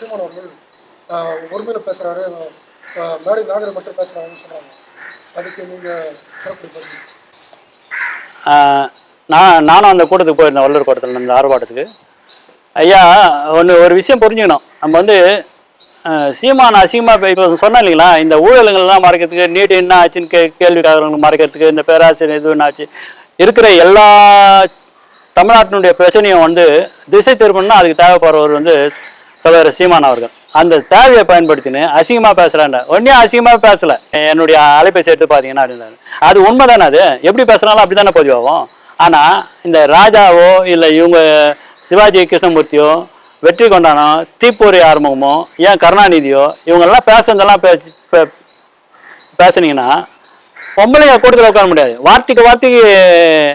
சீமான் அவர்கள் உரிமையில் பேசுகிறாரு மேடை நாகரை மட்டும் பேசுறாருன்னு சொல்றாங்க. அதுக்கு நீங்கள் சிறப்பு பேசுங்க. நான் நானும் அந்த கூட்டத்துக்கு போயிருந்தேன் வள்ளூர் கூட்டத்தில் அந்த ஆர்ப்பாட்டத்துக்கு. ஐயா ஒன்று ஒரு விஷயம் புரிஞ்சுக்கணும். நம்ம வந்து சீமான் அசிங்கமாக இப்போ சொன்னேன் இல்லைங்களா இந்த ஊழலுங்கள்லாம் மறைக்கிறதுக்கு நீட் என்ன ஆச்சுன்னு கே கேள்விக்காரங்களுக்கு மறைக்கிறதுக்கு இந்த பேராசிரியர் இது என்ன ஆச்சு? இருக்கிற எல்லா தமிழ்நாட்டினுடைய பிரச்சனையும் வந்து திசை திருப்பணும்னா அதுக்கு தேவைப்படுறவர் வந்து சகோதரர் சீமான் அவர்கள். அந்த தேவையை பயன்படுத்தின்னு அசிங்கமாக பேசுகிறாண்ட ஒன்றே அசிங்கமாக பேசலை. என்னுடைய அலைபேசி எடுத்து பார்த்தீங்கன்னா அப்படின்னாரு. அது உண்மைதானே அது? எப்படி பேசுனாலும் அப்படி தானே பதிவாகும் ஆனால் இந்த ராஜாவோ இல்லை இவங்க சிவாஜி கிருஷ்ணமூர்த்தியோ வெற்றி கொண்டானோ தீப்பூரி ஆறுமுகமோ ஏன் கருணாநிதியோ இவங்கெல்லாம் பேசுனதெல்லாம் பேச்சு பே- பேசுனீங்கன்னா பொம்பளைங்க கூட்டத்தில் உட்கார முடியாது. வார்த்தைக்கு வார்த்தைக்கு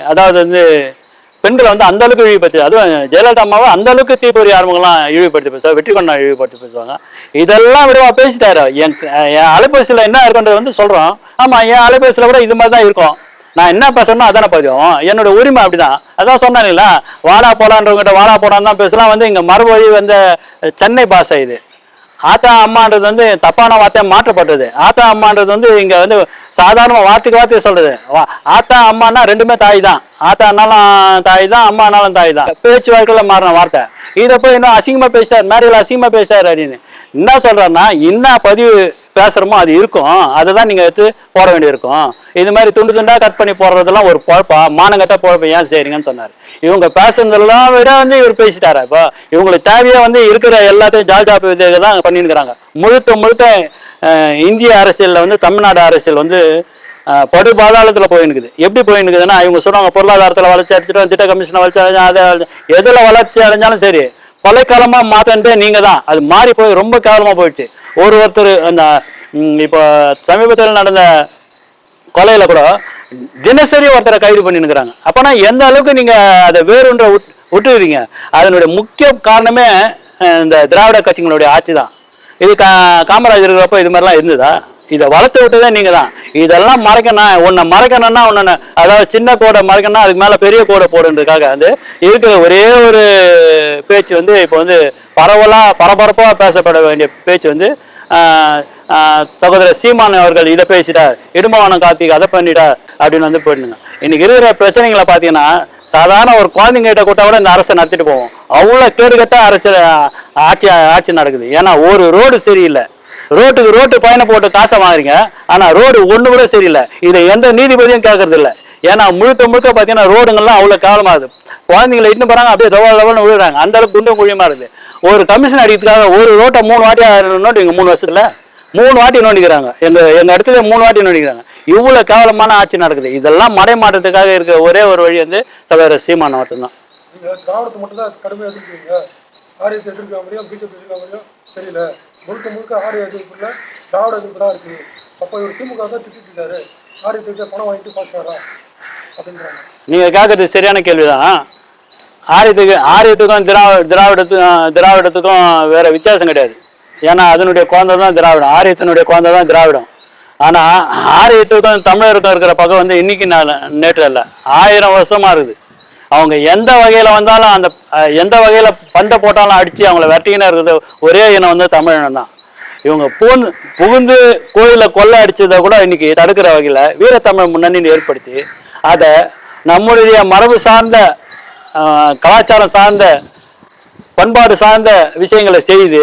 அதாவது வந்து பெண்களை வந்து அந்த அளவுக்கு இழிவுபடுத்தி அதுவும் ஜெயலலிதா அம்மாவை அந்த அளவுக்கு தீப்பொறி ஆரம்பங்கள்லாம் இழிவுபடுத்தி பேசுவாங்க வெற்றி கொண்டா இழிவுபடுத்தி பேசுவாங்க. இதெல்லாம் விடவா பேசிட்டாரு. என் என் அலைபேசியில் என்ன இருக்குன்றது வந்து சொல்கிறோம் ஆமாம் என் அலைபேசியில் கூட இது மாதிரி தான் இருக்கும். நான் என்ன பேசுறேனோ அதான பதிவும். என்னோட உரிமை அப்படிதான். அதான் சொன்னாங்களா வாடா போடான்றவங்ககிட்ட வாடா போடான்னு தான் பேசலாம் வந்து இங்கே மறுமொழி வந்த சென்னை பாஷை இது ஆத்தா அம்மான்றது வந்து தப்பான வார்த்தையாக மாற்றப்பட்டது. ஆத்தா அம்மான்றது வந்து இங்கே வந்து சாதாரண வார்த்தைக்கு வார்த்தையை சொல்றது. வா- ஆத்தா அம்மானா ரெண்டுமே தாய் தான் ஆத்தானாலும் தாய் தான் அம்மானாலும் தாய் தான் பேச்சு வழக்கில் மாறின வார்த்தை. இதை போய் இன்னும் அசிங்கமாக பேசிட்டார். மேரியில் அசிங்கமாக பேசிட்டார் அப்படின்னு. என்ன சொல்கிறேன்னா என்ன பதிவு பேசுகிறோமோ அது இருக்கும். அதை தான் நீங்கள் எடுத்து போட வேண்டியிருக்கும். இது மாதிரி துண்டு துண்டாக கட் பண்ணி போடுறதெல்லாம் ஒரு பொழப்பா மானங்கட்ட குழப்பம். ஏன் செய்கிறீங்கன்னு சொன்னார். இவங்க பேசுனதெல்லாம் விட வந்து இவர் பேசிட்டாரா இப்போ? இவங்களுக்கு தேவையாக வந்து இருக்கிற எல்லாத்தையும் ஜால் ஜாப் விதையை தான் பண்ணியிருக்கிறாங்க முழுக்க முழுக்க இந்திய அரசியலில் வந்து தமிழ்நாடு அரசியல் வந்து படு பாதாளத்தில் போயினுக்குது எப்படி போயினுக்குதுன்னா இவங்க சொல்லுவாங்க பொருளாதாரத்தில் வளர்ச்சி அடிச்சிட்டோம் திட்ட கமிஷனை வளர்ச்சி அடைஞ்சோம் அதை எதில் வளர்ச்சி அடைஞ்சாலும் சரி கொலைக்காலமாக மாற்றன்ட்டு நீங்கள் தான் அது மாறி போய் ரொம்ப கேவலமாக போயிடுச்சு. ஒரு ஒருத்தர் அந்த இப்போ சமீபத்தில் நடந்த கொலையில் கூட தினசரி ஒருத்தரை கைது பண்ணிருக்கிறாங்க அப்போனா எந்த அளவுக்கு நீங்கள் அதை வேறுன்ற விட்- விட்டுறீங்க அதனுடைய முக்கிய காரணமே இந்த திராவிட கட்சிகளுடைய ஆட்சி தான். இது கா காமராஜர் இருக்கிறப்ப இது மாதிரிலாம் இருந்ததா? இதை வளர்த்து விட்டதே நீங்கள் தான் இதெல்லாம் மறைக்கணும். உன்னை மறைக்கணும்னா உன்னை அதாவது சின்ன கோடை மறைக்கணும்னா அதுக்கு மேலே பெரிய கோடை போடுன்றதுக்காக வந்து இருக்கிற ஒரே ஒரு பேச்சு வந்து இப்போ வந்து பரவலாக பரபரப்பாக பேசப்பட வேண்டிய பேச்சு வந்து சகோதரர் சீமான் அவர்கள் இதை பேசிட்டார். இடும்பவானம் கார்த்திக் அதை பண்ணிட்டார் அப்படின்னு வந்து போயிடுங்க இன்னைக்கு இருக்கிற பிரச்சனைகளை பார்த்தீங்கன்னா சாதாரண ஒரு குழந்தைங்க கூட்ட கூட இந்த அரசை நடத்திட்டு போவோம். அவ்வளோ கேடுகட்ட அரசு ஆட்சி ஆட்சி நடக்குது. ஏன்னா ஒரு ரோடு சரியில்லை. ரோட்டுக்கு ரோட்டு பயணம் போட்டு காசை வாங்குறீங்க. ஆனால் ரோடு ஒன்று கூட சரியில்லை. இதை எந்த நீதிபதியும் கேட்கறது இல்லை ஏன்னா முழுக்க முழுக்க பார்த்தீங்கன்னா ரோடுங்கள்லாம் அவ்வளோ காலமாகுது. குழந்தைங்களை இட்டு போகிறாங்க அப்படியே தவறு தவறுன்னு விழுறாங்க. அந்த அளவுக்கு குண்டும் குழியமாக இருக்குது. ஒரு கமிஷன் அடிக்கிறதுக்காக ஒரு ரோட்டை மூணு வாட்டி நோட்டு இங்க மூணு வருஷத்துல மூணு வாட்டி நோண்டிக்கிறாங்க. எங்க எங்க இடத்துல மூணு வாட்டி நோண்டிக்கிறாங்க. இவ்வளவு கேவலமான ஆட்சி நடக்குது. இதெல்லாம் மடை மாற்றத்துக்காக இருக்க ஒரே ஒரு வழி வந்து சகோதரர் சீமான் மட்டும்தான் தெரியல. முழுக்க முழுக்க ஆரிய எதிர்ப்புல திராவிட எதிர்ப்பு தான் இருக்கு அப்போ இவர் திமுக தான் திட்டிட்டு இருக்காரு. ஆரியத்துக்கு பணம் வாங்கிட்டு பாசுவாரா அப்படின்றாங்க. நீங்க கேட்கறது சரியான கேள்விதான். ஆரியத்துக்கு ஆரியத்துக்கும் திராவிட திராவிடத்துக்கும் திராவிடத்துக்கும் வேற வித்தியாசம் கிடையாது. ஏன்னா அதனுடைய குழந்தை தான் திராவிடம். ஆரியத்தினுடைய குழந்தை தான் திராவிடம். ஆனா ஆரியத்துக்கும் தமிழருக்கும் இருக்கிற பக்கம் வந்து இன்னைக்கு நான் நேற்று இல்லை. ஆயிரம் வருஷமா இருக்குது. அவங்க எந்த வகையில வந்தாலும் அந்த எந்த வகையில பண்டை போட்டாலும் அடிச்சு அவங்கள வெட்டிக்கினே இருக்கிறது ஒரே இனம் வந்து தமிழினம் தான். இவங்க பூந்து புகுந்து கோயில கொள்ளை அடிச்சதை கூட இன்னைக்கு தடுக்கிற வகையில வீரத்தமிழ் முன்னணின்னு ஏற்படுத்தி அதை நம்முடைய மரபு சார்ந்த கலாச்சாரம் சார்ந்த பண்பாடு சார்ந்த விஷயங்களை செய்து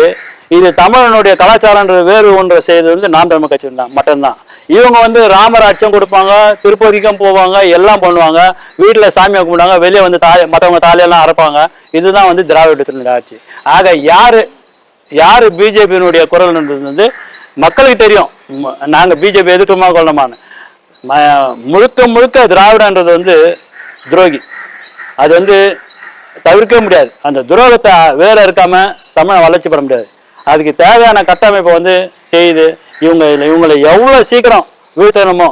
இது தமிழனுடைய கலாச்சாரன்ற வேறு ஒன்றை செய்தது வந்து நாம் தமிழ் கட்சி தான் மட்டும்தான். இவங்க வந்து ராமர் அச்சம் கொடுப்பாங்க திருப்பதிக்கும் போவாங்க எல்லாம் பண்ணுவாங்க வீட்டில் சாமியை கும்பிடுவாங்க வெளியே வந்து தாலி மற்றவங்க தாலியெல்லாம் அரைப்பாங்க இதுதான் வந்து திராவிடத்தினுடைய ஆட்சி. ஆக யார் யார் பிஜேபியினுடைய குரல்ன்றது வந்து மக்களுக்கு தெரியும். நாங்கள் பிஜேபி எதிர்க்குமா கொள்ளமான்னு. முழுக்க முழுக்க திராவிடன்றது வந்து துரோகி. அது வந்து தவிர்க்க முடியாது. அந்த துரோகத்தை வேற இருக்காம தமிழை வளர்ச்சி பெற முடியாது. அதுக்கு தேவையான கட்டமைப்பை வந்து செய்து இவங்க இவங்களை எவ்வளோ சீக்கிரம் வீழ்த்தணுமோ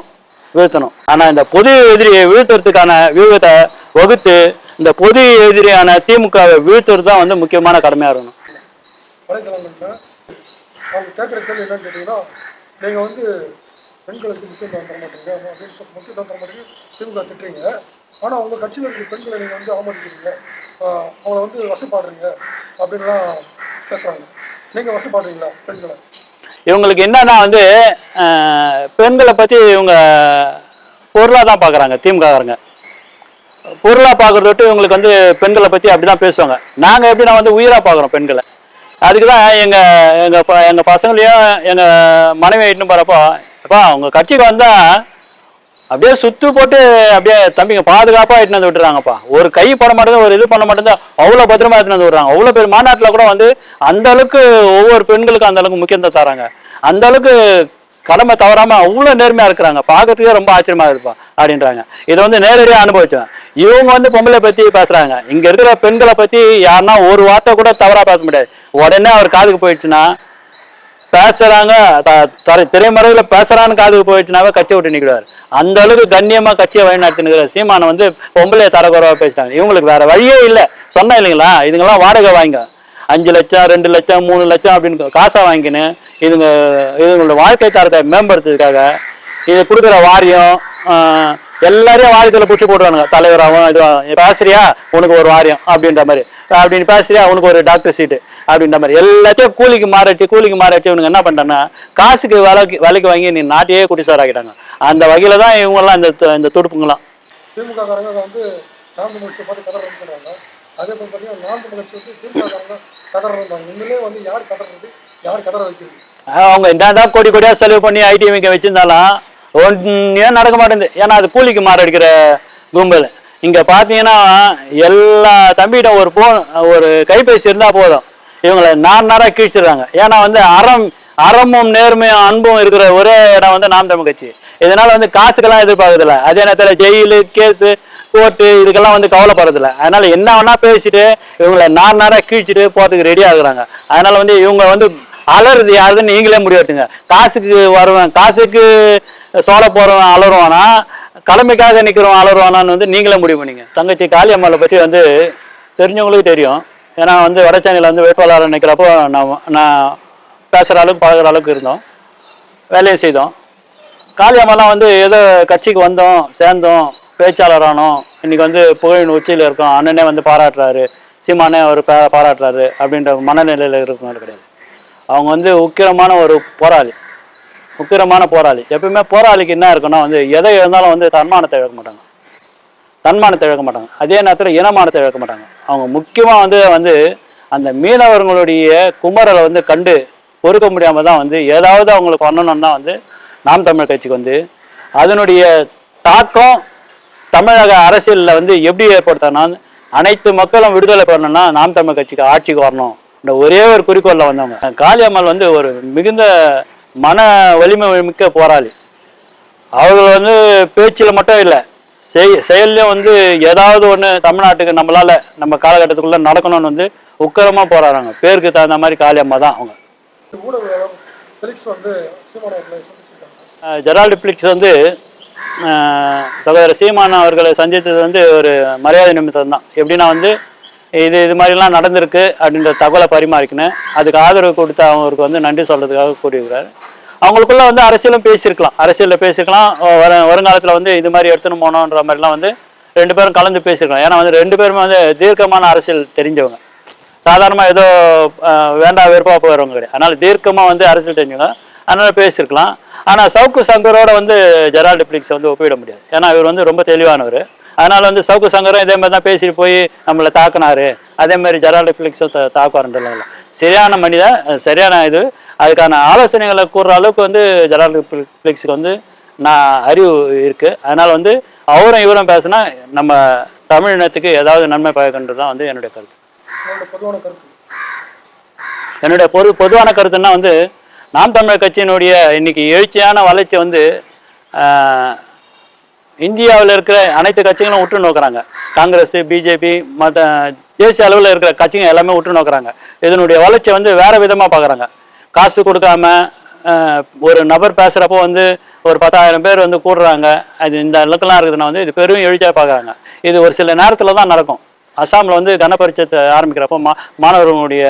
வீழ்த்தணும். ஆனால் இந்த பொது எதிரியை வீழ்த்துறதுக்கான வியூகத்தை வகுத்து இந்த பொது எதிரியான திமுகவை வீழ்த்துறது தான் வந்து முக்கியமான கடமையாக இருக்கணும். அவங்க கேட்குற கேள்வி என்னன்னு கேட்டீங்கன்னா நீங்கள் வந்து பெண்களுக்கு முக்கியத்துவம் தர மாட்டீங்க அப்படின்னு முக்கியத்துவம் தர மாட்டீங்க திமுக திட்டுறீங்க. ஆனால் உங்கள் கட்சியில் இருக்கிற பெண்களை நீங்கள் வந்து அவமதிக்கிறீங்க. அவங்கள வந்து வசப்பாடுறீங்க அப்படின்லாம் பேசுகிறாங்க நீங்கள் வசப்பாடுறீங்களா பெண்களை? இவங்களுக்கு என்னன்னா வந்து பெண்களை பற்றி இவங்க பொருளாக தான் பார்க்குறாங்க திமுககாரங்க. பொருளாக பார்க்குறத விட்டு இவங்களுக்கு வந்து பெண்களை பற்றி அப்படி தான் பேசுவாங்க. நாங்கள் எப்படின்னா வந்து உயிராக பார்க்குறோம் பெண்களை. அதுக்கு தான் எங்கள் எங்கள் எங்கள் பசங்களையும் எங்கள் மனைவி இட்டுன்னு போகிறப்போ அப்பா உங்கள் கட்சிக்கு வந்தால் அப்படியே சுத்து போட்டு அப்படியே தம்பிங்க பாதுகாப்பாக இட்டுன்னு வந்து விட்டுறாங்கப்பா. ஒரு கை பண்ண மாட்டேங்குது ஒரு இது பண்ண மாட்டேங்குது அவ்வளோ பத்திரமா எடுத்துன்னு வந்து விடுறாங்க. அவ்வளோ பேர் மாநாட்டில் கூட வந்து அந்த அளவுக்கு ஒவ்வொரு பெண்களுக்கும் அந்த அளவுக்கு முக்கியத்துவம் தராங்க. அந்த அளவுக்கு கடமை தவறாம அவ்வளோ நேர்மையா இருக்கிறாங்க. பார்க்கறதுக்கே ரொம்ப ஆச்சரியமா இருப்பா அப்படின்றாங்க. இதை வந்து நேரடியாக அனுபவிச்சேன். இவங்க வந்து பொம்பளை பத்தி பேசுறாங்க. இங்க இருக்கிற பெண்களை பத்தி யாருன்னா ஒரு வார்த்தை கூட தவறா பேச முடியாது. உடனே அவர் காதுக்கு போயிடுச்சுன்னா பேசுறாங்க த- பேசுறான்னு காதுக்கு போயிடுச்சுனாவே கட்சி விட்டு நிக்கிறாரு அந்த அளவுக்கு கண்ணியமா கட்சியை வழிநடத்தினுக்கிற சீமானை வந்து பொம்பளைய தரக்குறவா பேசிட்டாங்க. இவங்களுக்கு வேற வழியே இல்லை. சொன்னா இல்லைங்களா? இதுங்கெல்லாம் வாடகை வாங்க. அஞ்சு லட்சம் ரெண்டு லட்சம் மூணு லட்சம் அப்படின்னு காசா வாங்கிக்கின்னு இதுங்க இதுங்களோட வாழ்க்கை தரத்தை மேம்படுத்துறதுக்காக இது கொடுக்குற வாரியம் எல்லாரையும் வாரியத்தில் பிடிச்சி போடுறானுங்க தலைவராகவும் இதுவாகும் பேசுறியா? உனக்கு ஒரு வாரியம் அப்படின்ற மாதிரி. அப்படின்னு பேசுறியா? உனக்கு ஒரு டாக்டர் சீட்டு அப்படின்ற மாதிரி. எல்லாத்தையும் கூலிக்கு மாறிடுச்சு கூலிக்கு மாறிடுச்சு. இவனுங்க என்ன பண்ணுறேன்னா காசுக்கு விலைக்கு விலைக்கு வாங்கி நீ நாட்டையே குடிசாராக்கிட்டாங்க அந்த வகையில தான் இவங்கெல்லாம் இந்த இந்த துடுப்புங்களாம். திமுக வந்து நாம் தமிழ்ச்சி பார்த்து அதே போல் பார்த்தீங்கன்னா வந்து திமுக வந்து யார் யார் வைக்கிறது? அவங்க என்னதான் கோடி கோடியா செலவு பண்ணி ஐடி வைக்க வச்சிருந்தாலும் ஒன்றுமே நடக்க மாட்டேங்குது. ஏன்னா அது கூலிக்கு மாறடிக்கிற கும்பல். இங்க பாத்தீங்கன்னா எல்லா தம்பிகிட்ட ஒரு போன் ஒரு கைபேசி இருந்தா போதும். இவங்களை நார் நாரா கீழ்ச்சிடுறாங்க. ஏன்னா வந்து அறம் அறமும் நேர்மையும் அன்பும் இருக்கிற ஒரே இடம் வந்து நாம் தமிழ் கட்சி. இதனால வந்து காசுக்கெல்லாம் எதிர்பார்க்கறதில்ல. அதே நேரத்தில் ஜெயிலு கேஸு கோர்ட்டு இதுக்கெல்லாம் வந்து கவலைப்படுறதில்ல. அதனால என்ன வேணா பேசிட்டு இவங்களை நார் நாரா கீழ்ச்சிட்டு போறதுக்கு ரெடி ஆகுறாங்க அதனால வந்து இவங்க வந்து அலறது யாருன்னு நீங்களே முடிவெடுத்துங்க. காசுக்கு வருவேன் காசுக்கு சோழ போறவன் அலறுவானா கடமைக்காக நிற்கிறவன் அலறுவானான்னு வந்து நீங்களே முடிவு பண்ணீங்க. தங்கச்சி காளியம்மாவை பற்றி வந்து தெரிஞ்சவங்களுக்கு தெரியும். ஏன்னா வந்து வடச்சேனையில் வந்து வேட்பாளராக நிற்கிறப்போ நான் நான் பேசுகிற அளவுக்கு பழகிற அளவுக்கு இருந்தோம். வேலையும் செய்தோம். காளியம்மாலாம் வந்து ஏதோ கட்சிக்கு வந்தோம் சேர்ந்தோம் பேச்சாளர் ஆனோம் இன்னைக்கு வந்து புகழின் உச்சியில் இருக்கோம். அண்ணனே வந்து பாராட்டுறாரு. சீமானே அவர் பா பாராட்டுறாரு அப்படின்ற மனநிலையில் இருக்கவங்க கிடையாது. அவங்க வந்து உக்கிரமான ஒரு போராளி. உக்கிரமான போராளி. எப்பயுமே போராளிக்கு என்ன இருக்குன்னா வந்து எதை இருந்தாலும் வந்து தன்மானத்தை இழக்க மாட்டாங்க. தன்மானத்தை இழக்க மாட்டாங்க. அதே நேரத்தில் இனமானத்தை இழக்க மாட்டாங்க. அவங்க முக்கியமாக வந்து வந்து அந்த மீனவர்களுடைய குமரலை வந்து கண்டு பொறுக்க முடியாமல் தான் வந்து ஏதாவது அவங்களுக்கு பண்ணணும்னா வந்து நாம் தமிழ் கட்சிக்கு வந்து அதனுடைய தாக்கம் தமிழக அரசியலில் வந்து எப்படி ஏற்படுத்தினா அனைத்து மக்களும் விடுதலை பண்ணணும்னா நாம் தமிழ் கட்சிக்கு ஆட்சிக்கு வரணும் இந்த ஒரே ஒரு குறிக்கோளில் வந்தவங்க. காளியம்மாள் வந்து ஒரு மிகுந்த மன வலிமை மிக்க போராளி. அவர்கள் வந்து பேச்சில் மட்டும் இல்லை செய் செயல்லையும் வந்து ஏதாவது ஒன்று தமிழ்நாட்டுக்கு நம்மளால் நம்ம காலகட்டத்துக்குள்ளே நடக்கணும்னு வந்து உக்கரமாக போராடுறாங்க. பேருக்கு தகுந்த மாதிரி காளியம்மா தான் அவங்க. ஊடகம் ஃபெலிக்ஸ் வந்து ஜெரால்டு பிளிக்ஸ் வந்து சகோதரர் சீமான் அவர்களை சந்தித்தது வந்து ஒரு மரியாதை நிமித்தம் தான் எப்படின்னா வந்து இது இது மாதிரிலாம் நடந்திருக்கு அப்படின்ற தகவலை பரிமாறிக்கினேன். அதுக்கு ஆதரவு கொடுத்து அவங்களுக்கு வந்து நன்றி சொல்கிறதுக்காக கூறியிருக்கிறார். அவங்களுக்குள்ள வந்து அரசியலும் பேசியிருக்கலாம். அரசியலில் பேசியிருக்கலாம். வர வருங்காலத்தில் வந்து இது மாதிரி எடுத்துன்னு போனோன்ற மாதிரிலாம் வந்து ரெண்டு பேரும் கலந்து பேசியிருக்கலாம். ஏன்னா வந்து ரெண்டு பேருமே வந்து தீர்க்கமான அரசியல் தெரிஞ்சவங்க. சாதாரணமாக ஏதோ வேண்டாம் வேண்டா வெறுப்பா போகிறவங்க கிடையாது. அதனால் தீர்க்கமாக வந்து அரசியல் தெரிஞ்சுங்க அதனால பேசியிருக்கலாம். ஆனால் சவுக்கு சங்கரோட வந்து ஜெரால்டு பிளிக்ஸ் வந்து ஒப்பிட முடியாது. ஏன்னா இவர் வந்து ரொம்ப தெளிவானவர். அதனால் வந்து சவுக்கு சங்கரும் இதே மாதிரி தான் பேசிட்டு போய் நம்மளை தாக்குனாரு. அதே மாதிரி ஜெரால்டு பிளிக்ஸும் தா தாக்குவாருன்றல சரியான மனிதன் சரியான இது. அதுக்கான ஆலோசனைகளை கூறுற அளவுக்கு வந்து ஜெரால்டு பிளிக்ஸுக்கு வந்து நான் அறிவு இருக்குது அதனால் வந்து அவரும் இவரும் பேசினா நம்ம தமிழினத்துக்கு ஏதாவது நன்மை பயக்குன்றது தான் வந்து என்னுடைய கருத்து. பொதுவான கருத்து. என்னுடைய பொது பொதுவான கருத்துன்னா வந்து நாம் தமிழர் கட்சியினுடைய இன்னைக்கு எழுச்சியான வளர்ச்சி வந்து இந்தியாவில் இருக்கிற அனைத்து கட்சிகளும் உற்று நோக்கிறாங்க. காங்கிரஸ் பிஜேபி மற்ற தேசிய அளவில் இருக்கிற கட்சிங்க எல்லாமே உற்று நோக்கிறாங்க. இதனுடைய வளர்ச்சி வந்து வேறு விதமாக பார்க்குறாங்க. காசு கொடுக்காம ஒரு நபர் பேசுகிறப்போ வந்து ஒரு பத்தாயிரம் பேர் வந்து கூடுறாங்க. அது இந்த அளவுக்குலாம் இருக்குதுன்னா வந்து இது பெரும் எழுச்சியாக பார்க்குறாங்க. இது ஒரு சில நேரத்தில் தான் நடக்கும். அசாமில் வந்து கனபரிச்சத்தை ஆரம்பிக்கிறப்போ மா மாணவர்களுடைய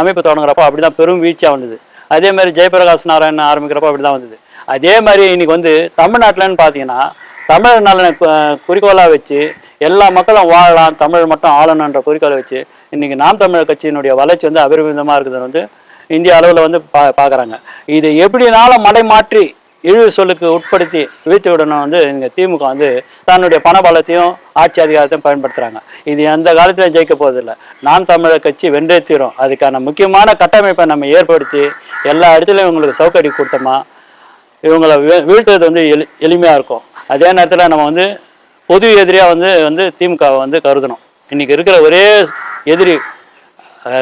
அமைப்பு தொடங்குறப்போ அப்படி தான் பெரும் வீழ்ச்சியாக வந்தது. அதே மாதிரி ஜெயபிரகாஷ் நாராயண் ஆரம்பிக்கிறப்போ அப்படி தான் வந்தது. அதே மாதிரி இன்னைக்கு வந்து தமிழ்நாட்டிலன்னு பார்த்தீங்கன்னா தமிழர் நலனை குறிக்கோளாக வச்சு எல்லா மக்களும் வாழலாம் தமிழ் மட்டும் ஆளணுன்ற குறிக்கோளை வச்சு இன்றைக்கி நாம் தமிழர் கட்சியினுடைய வளர்ச்சி வந்து அபரிமிதமாக இருக்குது வந்து இந்திய அளவில் வந்து பா பார்க்குறாங்க இது எப்படினாலும் மடை மாற்றி இழிவு சொல்லுக்கு உட்படுத்தி வீழ்த்தி விடணும் வந்து இங்கே திமுக வந்து தன்னுடைய பணபலத்தையும் ஆட்சி அதிகாரத்தையும் பயன்படுத்துகிறாங்க இது எந்த காலத்திலையும் ஜெயிக்க போவதில்லை. நாம் தமிழர் கட்சி வென்றே தீரும். அதுக்கான முக்கியமான கட்டமைப்பை நம்ம ஏற்படுத்தி எல்லா இடத்துலையும் இவங்களுக்கு சவுக்கடி கொடுத்தோமா இவங்களை வீ- வீழ்த்துறது வந்து எளி எளிமையாக இருக்கும். அதே நேரத்தில் நம்ம வந்து பொது எதிரியாக வந்து வந்து திமுகவை வந்து கருதணும். இன்றைக்கி இருக்கிற ஒரே எதிரி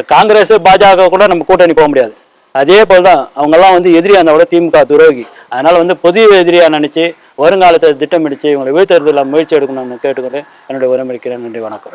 காங்கிரஸ் பாஜக கூட நம்ம கூட்டணி போக முடியாது. அதே போல் தான் அவங்கெல்லாம் வந்து எதிரியாக இருந்தால் கூட திமுக துரோகி. அதனால் வந்து புதிய எதிரியாக நினச்சி வருங்காலத்தை திட்டமிடிச்சு இவங்களை வீழ்த்துறதுல முயற்சி எடுக்கணும்னு கேட்டுக்கொண்டு என்னுடைய உரமளிக்கிறேன் நன்றி வணக்கம்.